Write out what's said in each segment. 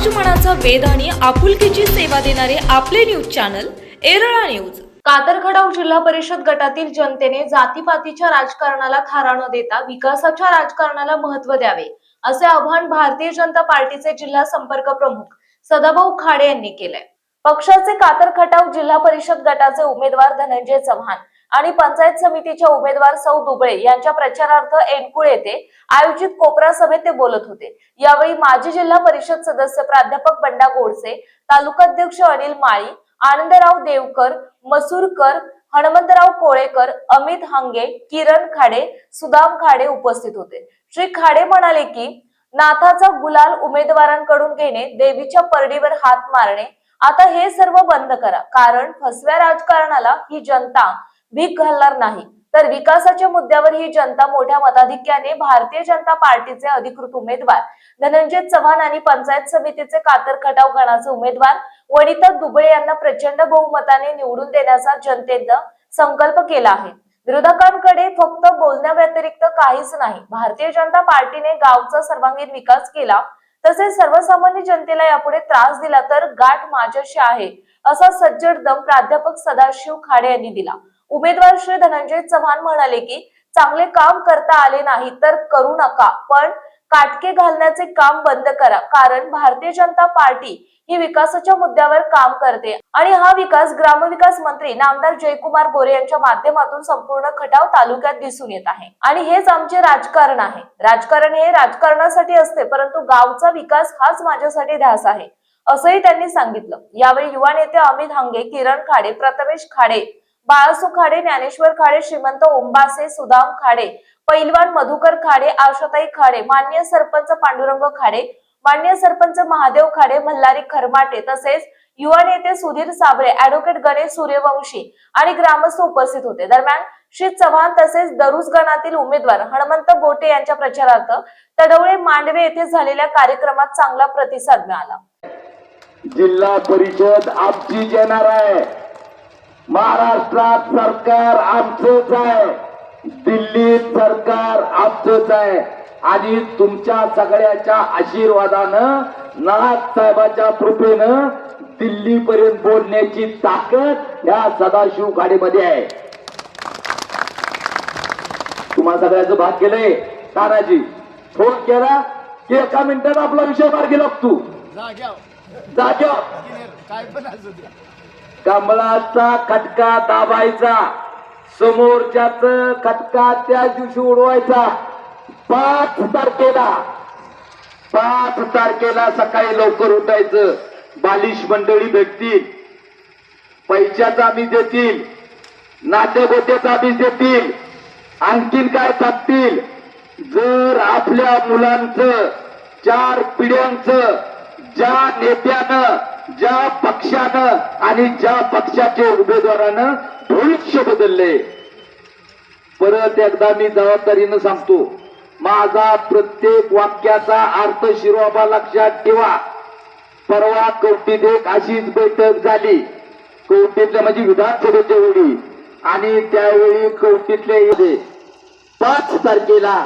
समाज मनाचा आणि आपुलकीची सेवा देणारे आपले news channel Erala news Katarkhadav जिल्हा परिषद गटातील जनतेने जातीपातीच्या राजकारणाला थारा न देता विकासाच्या राजकारणाला महत्त्व द्यावे असे आव्हान भारतीय जनता पार्टीचे जिल्हा संपर्क प्रमुख सदाभाऊ खाडे यांनी केलंय. पक्षाचे कातरखटाव जिल्हा परिषद गटाचे उमेदवार धनंजय चव्हाण आणि पंचायत समितीच्या उमेदवार सौ दुबळे यांच्या प्रचारार्थ एनकुळ येथे आयोजित कोपरा सभेत ते बोलत होते. यावेळी माजी जिल्हा परिषद सदस्य प्राध्यापक बंडा गोडसे तालुकाध्यक्ष अनिल माळी आनंदराव देवकर मसूरकर हनुमंतराव कोळेकर अमित हांगे किरण खाडे सुदाम खाडे उपस्थित होते. श्री खाडे म्हणाले की नाथाचा गुलाल उमेदवारांकडून घेणे देवीच्या परडीवर हात मारणे आता हे सर्व बंद करा. कारण फसव्या राजकारणाला ही जनता भीक घालणार नाही. तर विकासाच्या मुद्द्यावर ही जनता मोठ्या मताधिक्याने भारतीय जनता पार्टीचे अधिकृत उमेदवार धनंजय चव्हाण आणि पंचायत समितीचे कातर खटाव गणाचे उमेदवार वनिता दुबळे यांना प्रचंड बहुमताने निवडून देण्याचा जनतेनं संकल्प केला आहे. विरोधकांकडे फक्त बोलण्याव्यतिरिक्त काहीच नाही. भारतीय जनता पार्टीने गावचा सर्वांगीण विकास केला तसेच सर्वसामान्य जनतेला यापुढे त्रास दिला तर गाठ माझ्याशी आहे असा सज्जड दम प्राध्यापक सदाशिव खाडे यांनी दिला. उमेदवार श्री धनंजय चव्हाण म्हणाले की चांगले काम करता आले नाही तर करू नका पण काटके घालण्याचे काम बंद करा कारण भारतीय जनता पार्टी ही विकासाच्या मुद्द्यावर काम करते. आणि हा विकास ग्रामविकास मंत्री नामदार जयकुमार गोरे यांच्या माध्यमातून संपूर्ण खटाव तालुक्यात दिसून येत आहे. आणि हेच आमचे राजकारण आहे. राजकारण हे राजकारणासाठी असते परंतु गावचा विकास हाच माझ्यासाठी ध्यास आहे असंही त्यांनी सांगितलं. यावेळी युवा नेते अमित हांगे किरण खाडे प्रथमेश खाडे बाळासू खाडे ज्ञानेश्वर खाडे श्रीमंत ओंबासे सुदाम खाडे पैलवान मधुकर खाडे आशाताई खाडे मान्य सरपंच पांडुरंग खाडे मान्य सरपंच महादेव खाडे मल्हारी खरमाटे तसेच युवा नेते सुधीर साबळे ऍडव्होकेट गणेश सूर्यवंशी आणि ग्रामस्थ उपस्थित होते. दरम्यान श्री चव्हाण तसेच दरुज गणातील उमेदवार हनुमंत बोटे यांच्या प्रचारार्थ तडवळे मांडवे येथे झालेल्या कार्यक्रमात चांगला प्रतिसाद मिळाला. जिल्हा परिषद आपची येणार आहे. महाराष्ट्रात सरकार आमचंच आहे. दिल्लीत सरकार आमचंच आहे. आणि तुमच्या सगळ्याच्या आशीर्वादानं नाथ साहेबांच्या कृपेनं दिल्लीपर्यंत बोलण्याची ताकद या सदाशिव गाडीमध्ये आहे. तुम्हा सगळ्याचं भाग केलंय. तानाजी फोन केला की एका मिनिटात आपला विषय मार्गी लागतो. जाग्या काय पण असू द्या. कमलाचा खटका दाबायचा. समोरच्याच खटका त्या दिवशी उडवायचा. पाच तारखेला पाच तारखेला सकाळी लवकर उठायचं. बालिश मंडळी भेटतील. पैशाचा आम्ही देतील. नातेगोत्याचा आम्ही देतील. आणखीन काय सांगतील? जर आपल्या मुलांचं चार पिढ्यांचं ज्या नेत्यानं ज्या पक्षानं आणि ज्या पक्षाच्या उमेदवारानं भविष्य बदलले. परत एकदा मी जबाबदारीनं सांगतो माझा प्रत्येक वाक्याचा अर्थ शिरोबा लक्षात ठेवा. परवा कवटीत एक अशीच बैठक झाली. कवटीतल्या म्हणजे विधानसभेच्या वेळी आणि त्यावेळी कवटीतले पाच तारखेला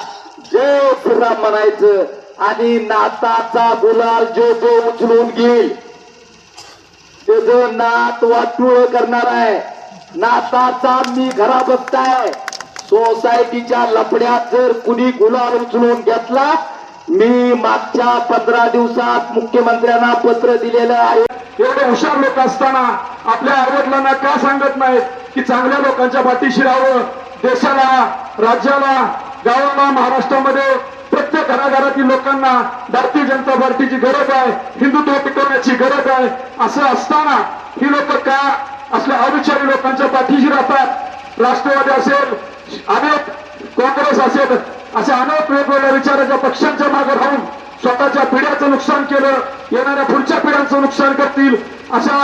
जय श्रीराम म्हणायचं आणि नाताचा गुलाल जो जो उचलून घेईल. त्याचं नात वाटूळ करणार आहे. नाताचा मी घरा बघताय. सोसायटीच्या लपड्यात जर कुणी गुलाल उचलून घेतला मी मागच्या पंधरा दिवसात मुख्यमंत्र्यांना पत्र दिलेलं आहे. एवढे हुशार लोक असताना आपल्या आईवडिलांना का सांगत नाहीत की चांगल्या लोकांच्या पाठीशी राहावं? देशाला राज्याला गावाला महाराष्ट्रामध्ये प्रत्येक घराघरातील लोकांना भारतीय जनता पार्टीची गरज आहे हिंदुत्व टिकवण्याची गरज आहे. असं असताना ही लोक का असल्या अविचारी लोकांच्या पाठीशी राहतात? राष्ट्रवादी असेल अनेक काँग्रेस असेल अशा अनेक वेगवेगळ्या विचाराच्या पक्षांच्या मागे राहून स्वतःच्या पिढ्याचं नुकसान केलं येणाऱ्या पुढच्या पिढ्यांचं नुकसान करतील अशा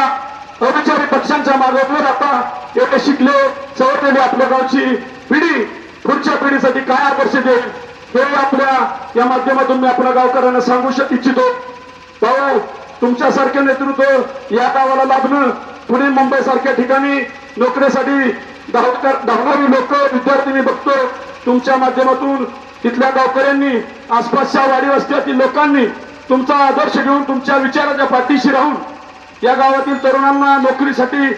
अविचारी पक्षांच्या मागे उभे राहता एवढे शिकले चवटलेली आपल्या गावची पिढी पुढच्या पिढीसाठी काय आदर्श देईल हे आपल्या या माध्यमातून मी आपल्या गावकऱ्यांना सांगू शक इच्छितो. भाऊ तुमच्यासारखे नेतृत्व या गावाला लाभणं पुणे मुंबई सारख्या ठिकाणी नोकरीसाठी धावकर धावणारी लोक विद्यार्थी मी बघतो. तुमच्या माध्यमातून तिथल्या गावकऱ्यांनी आसपासच्या वाडी वस्त्यातील लोकांनी तुमचा आदर्श घेऊन तुमच्या विचाराच्या पाठीशी राहून या गावातील तरुणांना नोकरीसाठी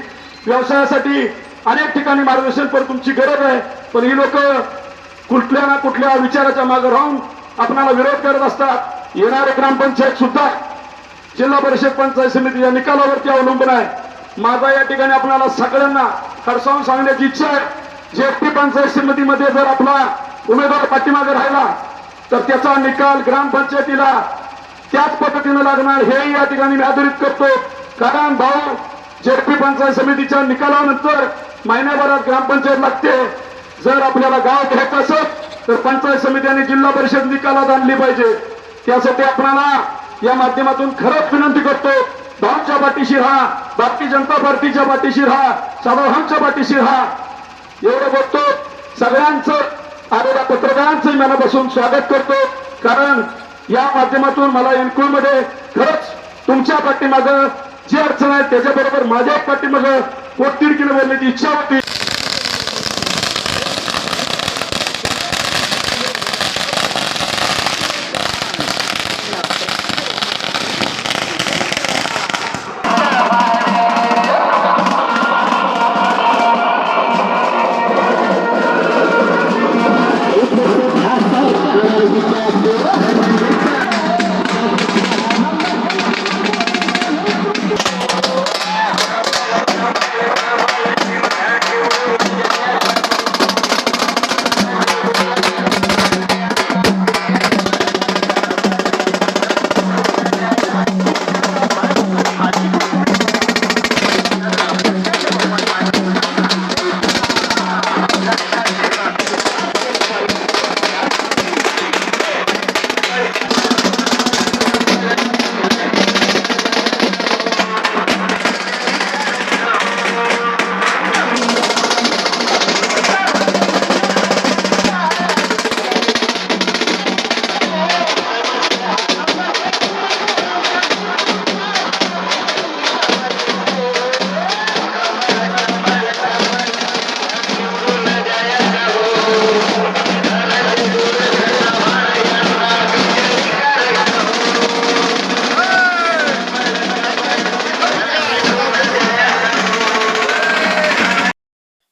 व्यवसायासाठी अनेक ठिकाणी मार्गदर्शन पण तुमची गरज आहे. पण ही लोक कुठल्या ना कुठल्या विचाराच्या मागे राहून आपणाला विरोध करत असतात. येणारे ग्रामपंचायत सुद्धा जिल्हा परिषद पंचायत समितीच्या निकालावरती अवलंबून आहे. माझा या ठिकाणी आपल्याला सगळ्यांना खडसावून सांगण्याची इच्छा आहे. जेपी पंचायत समितीमध्ये जर आपला उमेदवार पाठीमागे राहिला तर त्याचा निकाल ग्रामपंचायतीला त्याच पद्धतीनं लागणार हेही या ठिकाणी मी आदरित करतो. कारण भाऊ जेपी पंचायत समितीच्या निकालानंतर महिन्याभरात ग्रामपंचायत लागते. जर आपल्याला गाव घ्यायचं असत तर पंचायत समितीने जिल्हा परिषद निकालात आणली पाहिजे. त्यासाठी आपणाला या माध्यमातून खरंच विनंती करतो भाऊच्या पाठीशी राहा भारतीय जनता पार्टीच्या पाठीशी राहा सावधानच्या पाठीशी राहा. एवढं बोलतो सगळ्यांचं आलेल्या पत्रकारांचं मनापासून स्वागत करतो कारण या माध्यमातून मला एनकुळमध्ये खरंच तुमच्या पाठीमागं जी अडचण आहे त्याच्याबरोबर माझ्या पाठीमागं पोटतिडकीने बोलण्याची इच्छा होती.